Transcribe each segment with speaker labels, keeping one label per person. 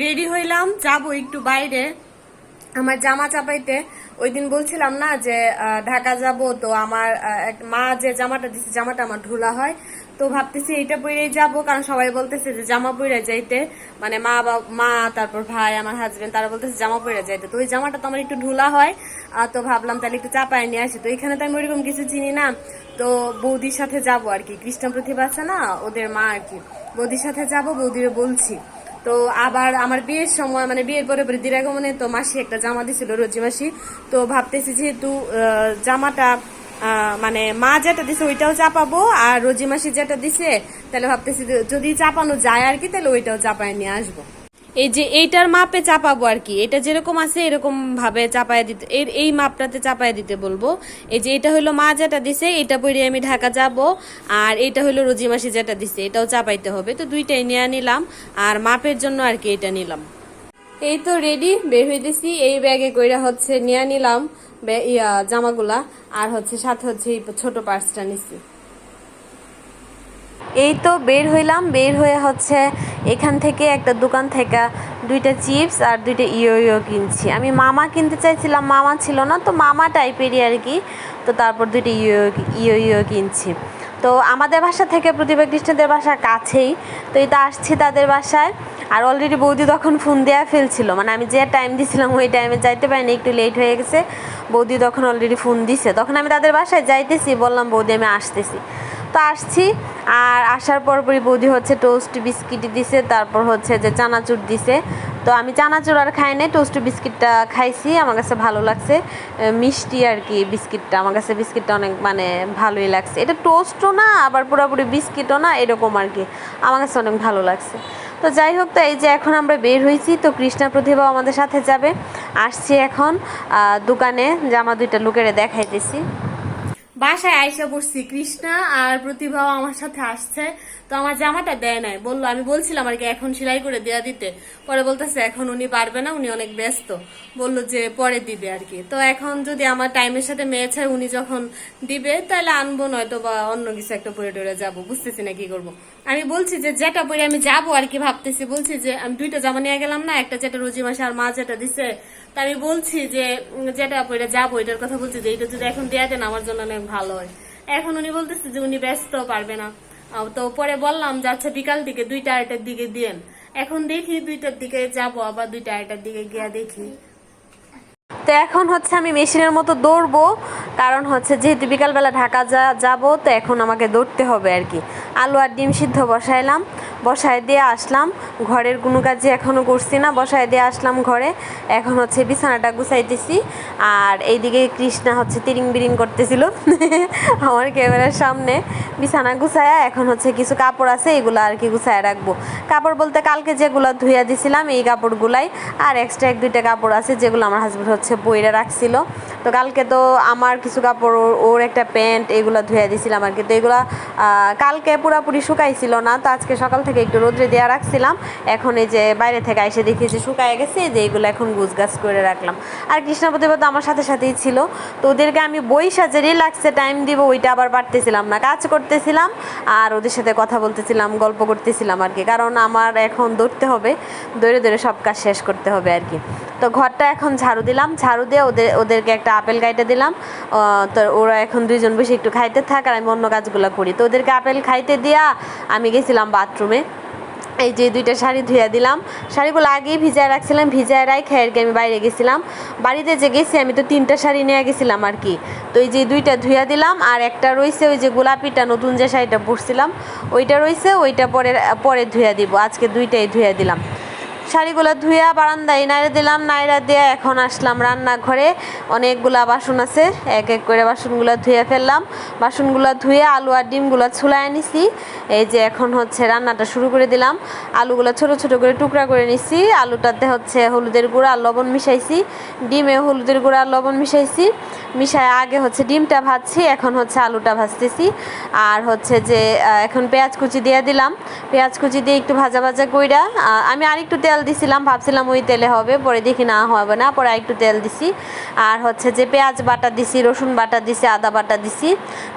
Speaker 1: Ready হইলাম, যাব একটু বাইরে। আমার জামা চাপাইতে। ওই দিন বলছিলাম না যে ঢাকা যাব, তো আমার মা যে জামাটা দিছে, জামাটা আমার ঢোলা হয়। তো ভাবতেছি এইটা পরেই যাব, কারণ সবাই বলতেছে যে জামা পরে যাইতে। মানে মা বা, মা, তারপর ভাই, আমার হাজবেন্ড তারা বলতেছে জামা পরে যাইতে। তো ওই জামাটা তো আমার একটু ঢোলা হয় তো ভাবলাম তাহলে একটু চাপায় নিয়ে আসি। তো এখানে তো আমি ওইরকম কিছু চিনি না। তো বৌদির সাথে যাব আর কি। কৃষ্ণ প্রতিভা আছে না, ওদের মা আর কি। বৌদির সাথে যাব, বৌদিরে বলছি। তো আবার আমার বিয়ের সময় মানে বিয়ের পরে পরে দিরাগমনে তো মাসি একটা জামা দিছিল রোজি মাসি। তো ভাবতেছি যেহেতু জামাটা মানে মা যেটা দিছে ওইটাও চাপাবো আর রোজি মাসি যেটা দিছে, তাহলে ভাবতেছি যদি চাপানো যায় আর কি, তাহলে ওইটাও চাপায় নিয়ে আসব। এই যে এইটার মাপে চাপাবো আর কি। এটা যেরকম আছে, এরকম ভাবে চাপায় দিতে এর এই মাপটাতে চাপায় দিতে বলব। এই যে এটা হলো মা যেটা দিছে, এটা পরে আমি ঢাকা যাব। আর এটা হলো রোজি মাসি যেটা দিছে, এটাও চাপাইতে হবে। তো দুইটাই নিয়ে নিলাম। আর মাপের জন্য আর কি এটা নিলাম। এই তো রেডি বের হয়ে হইতেছি এই ব্যাগে কইরা হচ্ছে, নিয়ে নিলাম ইয়া জামাগুলা। আর হচ্ছে সাথে হচ্ছে এই ছোট পার্সটা নিছি। এই তো বের হইলাম, বের হয়ে হচ্ছে এখান থেকে একটা দোকান থেকে দুইটা চিপস আর দুইটা ইয়ো ইয়ো কিনছি। আমি মামা কিনতে চাইছিলাম, মামা ছিল না, তো মামা টাইপেরই আর কি। তো তারপর দুইটা ইয়ো ইয়ো ইয়ো কিনছি। তো আমাদের বাসা থেকে প্রতিভা কৃষ্ণদের বাসা কাছেই, তো এটা আসছি তাদের বাসায়। আর অলরেডি বৌদি তখন ফোন দেওয়া ফেলছিল মানে আমি যে টাইম দিছিলাম ওই টাইমে যাইতে পারিনি, একটু লেট হয়ে গেছে। বৌদি তখন অলরেডি ফোন দিছে। তখন আমি তাদের বাসায় যাইতেছি, বললাম বৌদি আমি আসতেছি। তো আসছি। আর আসার পরপরই বৌদি হচ্ছে টোস্ট বিস্কিট দিছে, তারপর হচ্ছে যে চানাচুর দিছে। তো আমি চানাচুর আর খাই নাই টোস্ট বিস্কিটটা খাইছি, আমার কাছে ভালো লাগছে। মিষ্টি আর কি বিস্কিটটা, আমার কাছে বিস্কিটটা অনেক মানে ভালোই লাগছে। এটা টোস্টও না, আবার পুরোপুরি বিস্কিটও না, এরকম আর কি, আমার কাছে অনেক ভালো লাগছে। তো যাই হোক, তো এই যে এখন আমরা বের হয়েছি, তো কৃষ্ণা প্রতিভা আমাদের সাথে যাবে। আসছি এখন দোকানে জামা দুইটা লুকেরে দেখাইতেছি। বাসায় আইসা পড়ছি, কৃষ্ণা আর প্রতিভাও আমার সাথে আসছে। তো আমার জামাটা দেয় নাই, বলল, আমি বলছিলাম আর কি এখন সেলাই করে দেয়া দিতে। পরে বলতেছে, এখন উনি পারবে না, উনি অনেক ব্যস্ত। বলল যে, পরে দিবে আর কি। তো এখন যদি আমার টাইমের সাথে মেয়েছে উনি যখন দিবে, তাহলে আনব নয়তো বা অন্য কিছু একটা পরে টরে যাব। বুঝতেছি না কি করব। আমি বলছি যে, যেটা পরে আমি যাব আর কি, ভাবতেছি। বলছি যে, আমি দুইটা জামা নিয়ে গেলাম না, একটা যেটা রোজি মাসে আর মা যেটা দিছে। তা আমি বলছি যে, যেটা পরে যাব, এটার কথা বলছি যে এটা যদি এখন দেয়া দেন, আমার জন্য অনেক ভালো হয় এখন উনি বলতেছে যে উনি ব্যস্ত, পারবে না। তো পরে বললাম যে আচ্ছা বিকাল দিকে দুইটা আড়াইটার দিকে দিয়েন। এখন দেখি দুইটার দিকে যাব, আবার দুইটা আড়াইটার দিকে গিয়া দেখি। তো এখন হচ্ছে আমি মেশিনের মতো দৌড়বো, কারণ হচ্ছে যেহেতু বিকালবেলা ঢাকা যা যাব, তো এখন আমাকে দৌড়তে হবে আর কি। আলু আর ডিম সিদ্ধ বসাইলাম। বসায় দিয়ে আসলাম। ঘরের কোনো কাজই এখনও করছি না, বসায় দিয়ে আসলাম ঘরে। এখন হচ্ছে বিছানাটা গুছাইতেছি আর এইদিকে কৃষ্ণা হচ্ছে তিরিং বিরিং করতেছিল আমার ক্যামেরার সামনে। বিছানা গুছায়া এখন হচ্ছে কিছু কাপড় আছে, এগুলো আর কি গুছায় রাখব। কাপড় বলতে কালকে যেগুলো ধুইয়া দিছিলাম, এই কাপড়গুলাই। আর এক্সট্রা এক দুইটা কাপড় আছে, যেগুলো আমার হাজব্যান্ড হচ্ছে বইরা রাখছিল। তো কালকে তো আমার কিছু কাপড়, ওর- একটা প্যান্ট, এগুলো ধুয়ে দিয়েছিলাম আর কি। তো এগুলো কালকে পুরাপুরি শুকাইছিল না, তো আজকে সকাল থেকে একটু রোদ্রে দেওয়া রাখছিলাম। এখন এই যে বাইরে থেকে এসে দেখি যে শুকায় গেছে, যে এগুলো এখন গুছগাছ করে রাখলাম। আর কৃষ্ণপতি তো আমার সাথে সাথেই ছিল, তো ওদেরকে আমি বই সাজে রিল্যাক্সে টাইম দিব, ওইটা আবার পারতেছিলাম না। কাজ করতেছিলাম, আর ওদের সাথে কথা বলতেছিলাম, গল্প করতেছিলাম আর কি। কারণ আমার এখন দৌড়তে হবে দৌড়ে দৌড়ে সব কাজ শেষ করতে হবে আর কি। তো ঘরটা এখন ঝাড়ু দিলাম, ঝাড়ু দিয়ে ওদের, ওদেরকে একটা আপেল গাইতে দিলাম। তো ওরা এখন দুইজন বসে একটু খাইতে থাক আর আমি অন্য কাজগুলো করি। তো ওদেরকে আপেল খাইতে দিয়া আমি গেছিলাম বাথরুমে। এই যে দুইটা শাড়ি ধুইয়া দিলাম। শাড়িগুলো আগেই ভিজায় রাখছিলাম, ভিজায় রাখে আর কি আমি বাইরে গেছিলাম। বাড়িতে যে গেছি আমি তো তিনটা শাড়ি নিয়ে গেছিলাম আর কি। তো এই যে দুইটা ধুইয়া দিলাম আর একটা রয়েছে ওই যে গোলাপিটা, নতুন যে শাড়িটা পরছিলাম, ওইটা রয়েছে ওইটা পরে পরে ধুইয়া দিব। আজকে দুইটাই ধুইয়া দিলাম। শাড়িগুলো ধুইয়া বারান্দায় নাইড়ে দিলাম, নাইড়া দিয়ে এখন আসলাম রান্নাঘরে। অনেকগুলা বাসন আছে, এক এক করে বাসনগুলো ধুয়ে ফেললাম। বাসনগুলো ধুয়ে আলু আর ডিমগুলো ছুলায় নিছি। এই যে এখন হচ্ছে রান্নাটা শুরু করে দিলাম। আলুগুলো ছোট ছোট করে টুকরা করে নিছি। আলুটাতে হচ্ছে হলুদের গুঁড়া আর লবণ মিশাইছি। ডিমে হলুদের গুঁড়া আর লবণ মিশাইছি। মিশায় আগে হচ্ছে ডিমটা ভাজছি, এখন হচ্ছে আলুটা ভাজতেছি। আর হচ্ছে যে এখন পেঁয়াজ কুচি দিয়ে দিলাম। পেঁয়াজ কুচি দিয়ে একটু ভাজা ভাজা কইরা আমি আরেকটু তেল দিছিলাম, ভাবছিলাম ওই তেলে হবে, পরে দেখি না, হবে না, পরে আরেকটু তেল দিছি। আর হচ্ছে যে পেঁয়াজ বাটা দিছি, রসুন বাটা দিছি, আদা বাটা দিছি।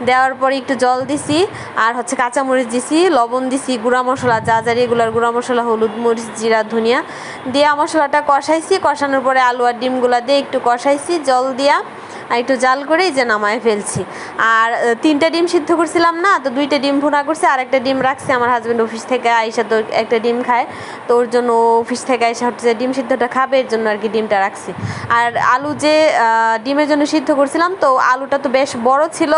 Speaker 1: দেওয়ার পরে একটু জল দিছি, আর হচ্ছে কাঁচামরিচ দিছি, লবণ দিছি, গুঁড়া মশলা যা যা রেগুলার গুঁড়া মশলা, হলুদ মরিচ, জিরা, ধনিয়া। দিয়া মশলাটা কষাইছি, কষানোর পরে আলু আর ডিমগুলা দিয়ে একটু কষাইছি, জল দিয়া আর একটু জাল করেই যে নামায় ফেলছি। আর তিনটা ডিম সিদ্ধ করছিলাম না, তো দুইটা ডিম ভুনা করছি, আর একটা ডিম রাখছি। আমার হাজব্যান্ড অফিস থেকে আইসা তো একটা ডিম খায়, তো ওর জন্য অফিস থেকে আইসা হচ্ছে ডিম সিদ্ধটা খাবে, এর জন্য আর কি ডিমটা রাখছি। আর আলু যে ডিমের জন্য সিদ্ধ করছিলাম, তো আলুটা তো বেশ বড় ছিল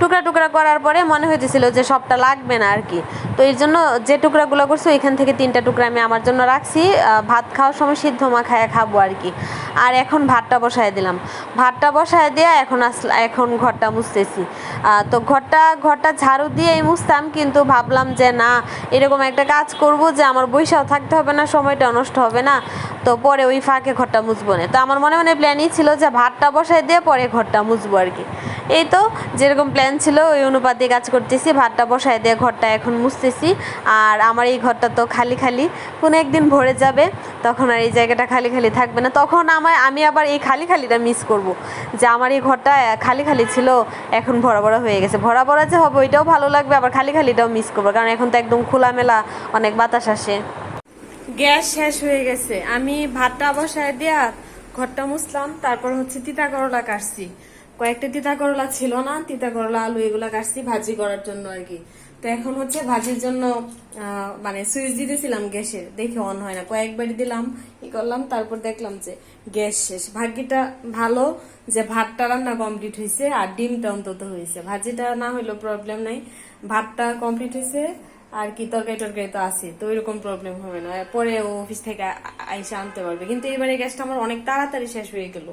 Speaker 1: টুকরা টুকরা করার পরে মনে হইতেছিল যে সবটা লাগবে না আর কি। তো এর জন্য যে টুকরাগুলো করছি, ওইখান থেকে তিনটা টুকরা আমি আমার জন্য রাখছি। ভাত খাওয়ার সময় সিদ্ধ মাখায় খাব আর কি। আর এখন ভাতটা বসায় দিলাম। ভাতটা বসায় দিয়ে এখন আসলা, এখন ঘরটা মুছতেছি। তো ঘরটা ঘরটা ঝাড়ু দিয়েই মুছতাম, কিন্তু ভাবলাম যে না, এরকম একটা কাজ করব যে আমার বৈশাও থাকতে হবে না, সময়টা নষ্ট হবে না, তো পরে ওই ফাঁকে ঘরটা মুছবো না। তো আমার মনে মনে প্ল্যানই ছিল যে ভাতটা বসায় দিয়ে পরে ঘরটা মুছবো আর কি। এই তো, যেরকম প্ল্যান ছিল, ওই অনুপাতে কাজ করতেছি। ভাতটা বসায় দিয়ে ঘরটা এখন মুছতেছি। আর আমার এই ঘরটা তো খালি খালি। কোনো একদিন ভরে যাবে, তখন আর এই জায়গাটা খালি খালি থাকবে না। তখন আমার আমি আবার এই খালি খালিটা মিস করব। যে আমার এই ঘরটা খালি খালি ছিল, এখন ভরা ভরা হয়ে গেছে। ভরা ভরা যে হবে, ওইটাও ভালো লাগবে, আবার খালি খালিটাও মিস করব। কারণ এখন তো একদম খোলামেলা, অনেক বাতাস আসে। গ্যাস শেষ হয়ে গেছে। আমি ভাতটা বসায় দিয়া ঘরটা মুছলাম, তারপর হচ্ছে তিতা করলা কাটছি। কয়েকটা তিতা করলা ছিল না, তিতা করলা, আলু এগুলা কাটছি ভাজি করার জন্য আর কি। তো এখন হচ্ছে ভাজির জন্য মানে সুইচ দিতেছিলাম গ্যাসের দেখে অন হয় না। কয়েকবারই দিলাম, ই করলাম, তারপর দেখলাম যে গ্যাস শেষ। ভাগ্যিটা ভালো যে ভাতটা রান্না কমপ্লিট হয়েছে আর ডিমটা অন্তত হয়েছে ভাজিটা না হইলেও প্রবলেম নাই। ভাতটা কমপ্লিট হয়েছে আর কি তরকারি টরকারি তো আছে, তো ওইরকম প্রবলেম হবে না। পরে ও অফিস থেকে আইসা আনতে পারবে। কিন্তু এবারে গ্যাসটা আমার অনেক তাড়াতাড়ি শেষ হয়ে গেল।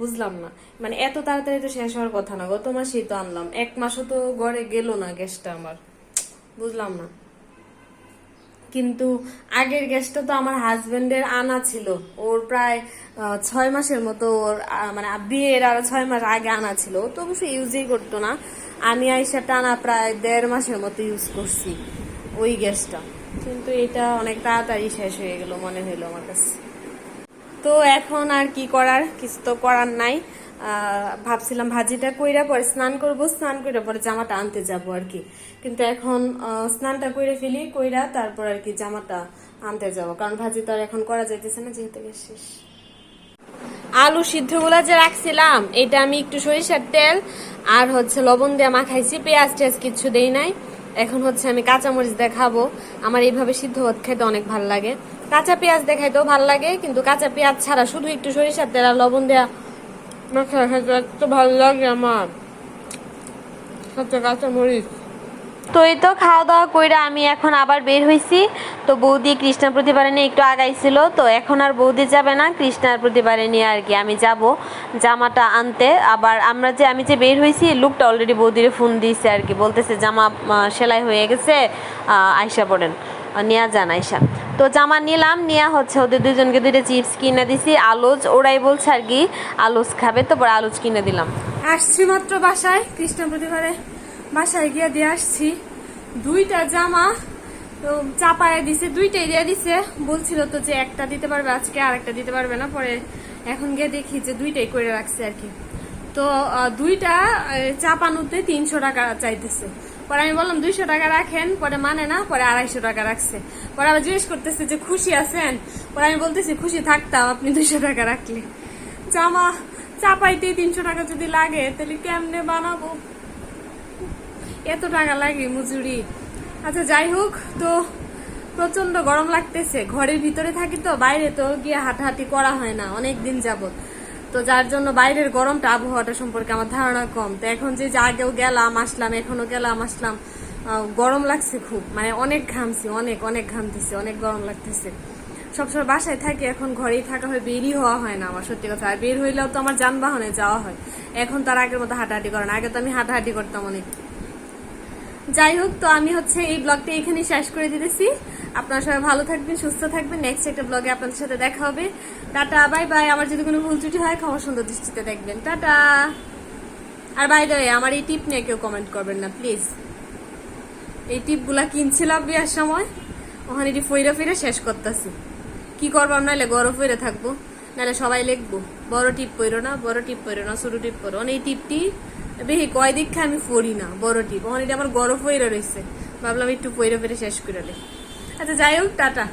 Speaker 1: বুঝলাম না। মানে এত তাড়াতাড়ি তো শেষ হওয়ার কথা না গত মাসেই তো আনলাম। এক মাসও তো গড়ে গেল না গ্যাসটা আমার। বুঝলাম না। কিন্তু আগের গ্যাসটা তো আমার হাজবেন্ডের আনা ছিল। ওর প্রায় ছয় মাসের মতো ওর মানে বিয়ের আরও ছয় মাস আগে আনা ছিল। ও তো অবশ্যই ইউজই করতো না। আমি আইসা টানা প্রায় দেড় মাসের মতো ইউজ করছি ওই গ্যাসটা। কিন্তু এটা অনেক তাড়াতাড়ি শেষ হয়ে গেল মনে হইল আমার কাছে। তো এখন আর কি করার? কিছু তো করার নাই। ভাবছিলাম ভাজিটা কইরা পরে স্নান করব, স্নান করে পরে জামাটা আনতে যাব আর কি। কিন্তু এখন স্নানটা কইরে ফেলি, কইরা তারপর আর কি জামাটা আনতে যাব। কারণ ভাজি তো আর এখন করা যাইতেছে না, যেহেতু শেষ। আলু সিদ্ধগুলা যে রাখছিলাম, এটা আমি একটু সরিষার তেল আর হচ্ছে লবণ দিয়ে মাখাইছি, পেঁয়াজ টেয়াজ কিছু দেই নাই। এখন হচ্ছে আমি কাঁচামরিচ দেখাবো। আমার এইভাবে সিদ্ধ ভাত খেতে অনেক ভালো লাগে। কাঁচা পেঁয়াজ দেখাইতেও ভালো লাগে, কিন্তু কাঁচা পেঁয়াজ ছাড়া শুধু একটু সরিষার তেল আর লবণ দেওয়া ভালো আমার। সাথে কাঁচামরিচ তো এই তো খাওয়া দাওয়া কইরা আমি এখন আবার বের হইছি। তো বৌদি কৃষ্ণার প্রতিবারে নিয়ে একটু আগাইছিল, তো এখন আর বৌদি যাবে না, কৃষ্ণার প্রতিবারে নিয়ে আর কি আমি যাব জামাটা আনতে। আবার আমরা যে, আমি যে বের হয়েছি লুকটা অলরেডি বৌদিরে ফোন দিয়েছে আর কি, বলতেছে, জামা সেলাই হয়ে গেছে আয়সা পড়েন। নেওয়া যান আয়সা তো জামা নিলাম, নিয়ে হচ্ছে ওদের দুজনকে দুইটা চিপস কিনে দিছি, আলুজ, ওরাই বলছে আর কি, আলুজ খাবে, তো পরে আলুজ কিনে দিলাম।
Speaker 2: আসছি মাত্র বাসায় কৃষ্ণ প্রতিবারে বাসায় গিয়ে দিয়ে আসছি। দুইটা জামা, তো চাপায় দিছে, দুইটাই দিয়ে দিছে। বলছিল তো যে একটা দিতে পারবে আজকে, আর একটা দিতে পারবে না, পরে এখন গিয়ে দেখি যে দুইটাই করে রাখছে আর কি। তো দুইটা চাপানোতে তিনশো টাকা চাইতেছে। পরে আমি বললাম, দুইশো টাকা রাখেন, পরে মানে না, পরে আড়াইশো টাকা রাখছে। পরে আবার জিজ্ঞেস করতেছে যে, খুশি আছেন? পরে আমি বলতেছি, খুশি থাকতাম, আপনি দুইশো টাকা রাখলে জামা চাপাইতে তিনশো টাকা যদি লাগে, তাহলে কেমনে বানাবো? এত টাকা লাগে মজুরি। আচ্ছা যাই হোক, তো প্রচণ্ড গরম লাগতেছে। ঘরের ভিতরে থাকি তো, বাইরে তো গিয়ে হাঁটাহাঁটি করা হয় না, অনেক দিন যাবত তো যার জন্য বাইরের গরমটা আবহাওয়াটা সম্পর্কে আমার ধারণা কম। তো এখন যে আগেও গেলাম, আসলাম এখনও গেলাম, আসলাম গরম লাগছে খুব। মানে অনেক ঘামছি, অনেক অনেক ঘামতেছে, অনেক গরম লাগতেছে। সবসময় বাসায় থাকি, এখন ঘরেই থাকা হয় বেরই হওয়া হয় না আমার, সত্যি কথা। আর বের হইলেও তো আমার যানবাহনে যাওয়া হয়। এখন তার আগের মতো হাঁটাহাঁটি করে না, আগে তো আমি হাঁটাহাঁটি করতাম অনেক। যাই হোক, তো আমি হচ্ছে এই ব্লগটা এখানে শেষ করে দিতেছি। আপনারা সবাই ভালো থাকবেন, সুস্থ থাকবেন। নেক্সট একটা ব্লগে আপনাদের সাথে দেখা হবে। টাটা বাই বাই আমার যদি কোনো ভুল ত্রুটি হয়, ক্ষমা সুন্দর দৃষ্টিতে দেখবেন। টাটা। আর বাই দ্য আমার এই টিপ নিয়ে কেউ কমেন্ট করবেন না প্লিজ এই টিপগুলা কিনছিলাম বিয়ার সময়। ওখানে এটি ফইরা ফিরে শেষ করতেছি। কি করবাম নাহলে গরম ফইরে থাকব। নাহলে সবাই লিখব, বড় টিপ পইরো না, বড় টিপ পইরো না, ছোট টিপ পরো এই টিপটি বেশি কয় দীক্ষা আমি পড়ি না, বড় টিপ ওখানে আমার গরম ফইরা রয়েছে ভাবলাম একটু পইরে ফিরে শেষ করে আচ্ছা যাই হোক টাটা।